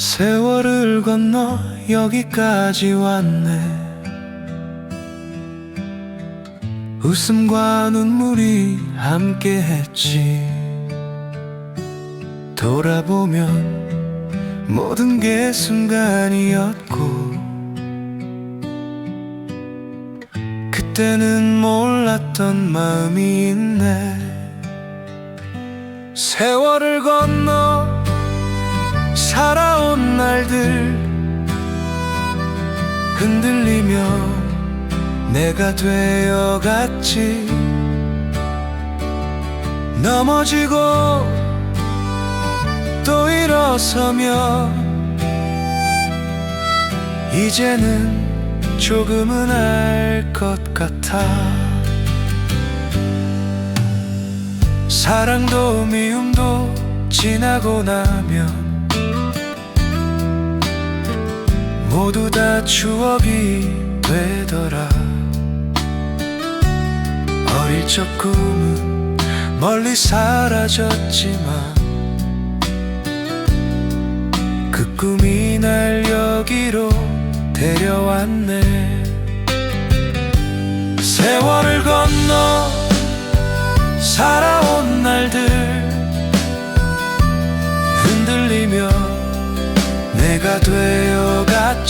세월을 건너 여기까지 왔네. 웃음과 눈물이 함께 했지. 돌아보면 모든 게 순간이었고 그때는 몰랐던 마음이 있네. 세월을 건너 살아온 날들 흔들리며 내가 되어갔지. 넘어지고 또 일어서며 이제는 조금은 알 것 같아. 사랑도 미움도 지나고 나면 모두 다 추억이 되더라. 어릴 적 꿈은 멀리 사라졌지만 그 꿈이 날 여기로 데려왔네. 세월을 건너 살아온 날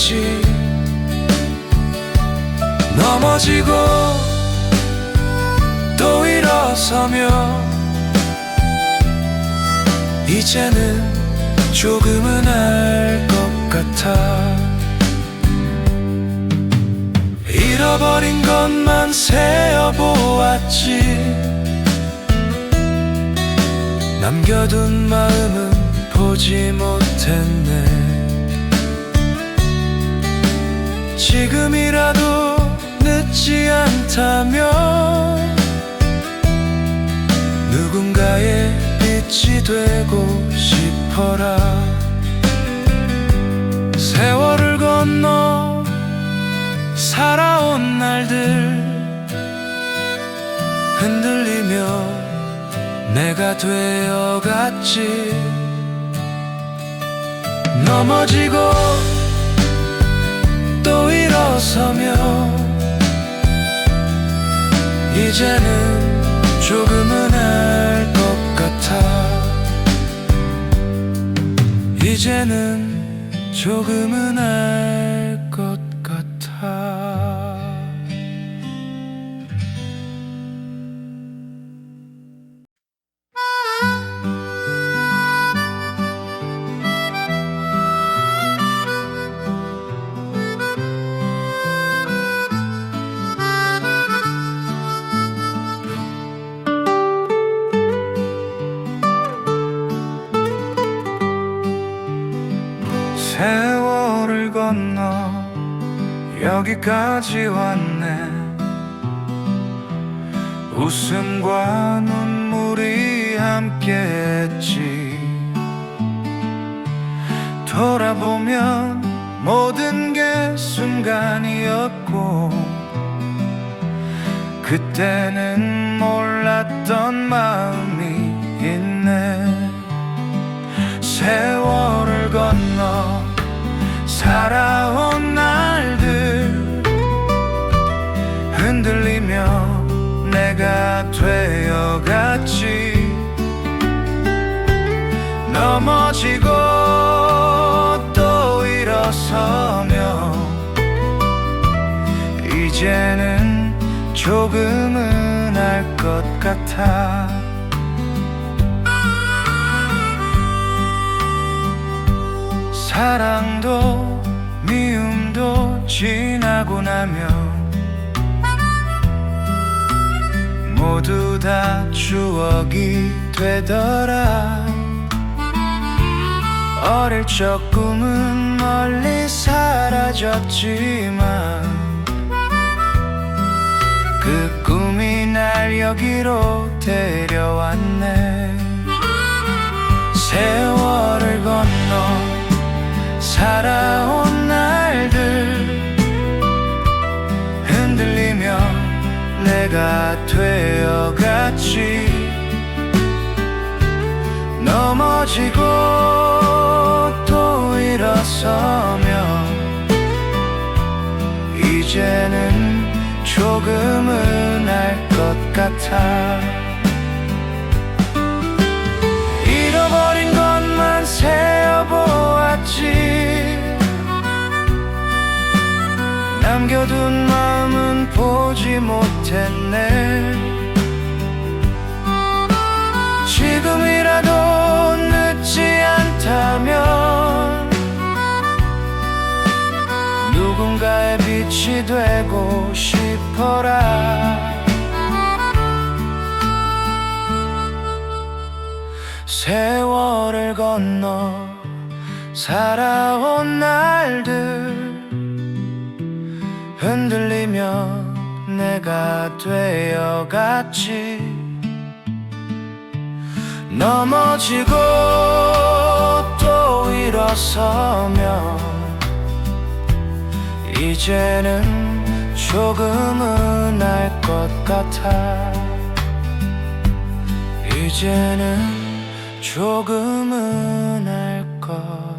되어갔지 넘어지고 또 일어서며 이제는 조금은 알 것 같아. 잃어버린 것만 세어보았지. 남겨둔 마음은 보지 못했네 지금이라도 늦지 않다면 누군가의 빛이 되고 싶어라. 세월을 건너 살아온 날들 흔들리며 내가 되어갔지. 넘어지고 또 일어서며 이제는 조금은 알 것 같아. 이제는 조금은 알 여기까지 왔네. 웃음과 눈물이 함께했지. 돌아보면 모든 게 순간이었고 그때는 몰랐던 마음이 있네. 세월 넘어지고 또 일어서며 이제는 조금은 알 것 같아. 사랑도 미움도 지나고 나면 모두 다 추억이 되더라 어릴 적 꿈은 멀리 사라졌지만 그 꿈이 날 여기로 데려왔네. 세월을 건너 살아온 날들 흔들리며 내가 되어갔지. 넘어지고 또 일어서 일어서며 이제는 조금은 알 것 같아. 잃어버린 것만 세어보았지. 남겨둔 마음은 보지 못했네 싶어라. 세월을 건너 살아온 날들 흔들리며 내가 되어갔지. 넘어지고 또 일어서며 이제는 조금은 알 것 같아. 이제는 조금은 알 것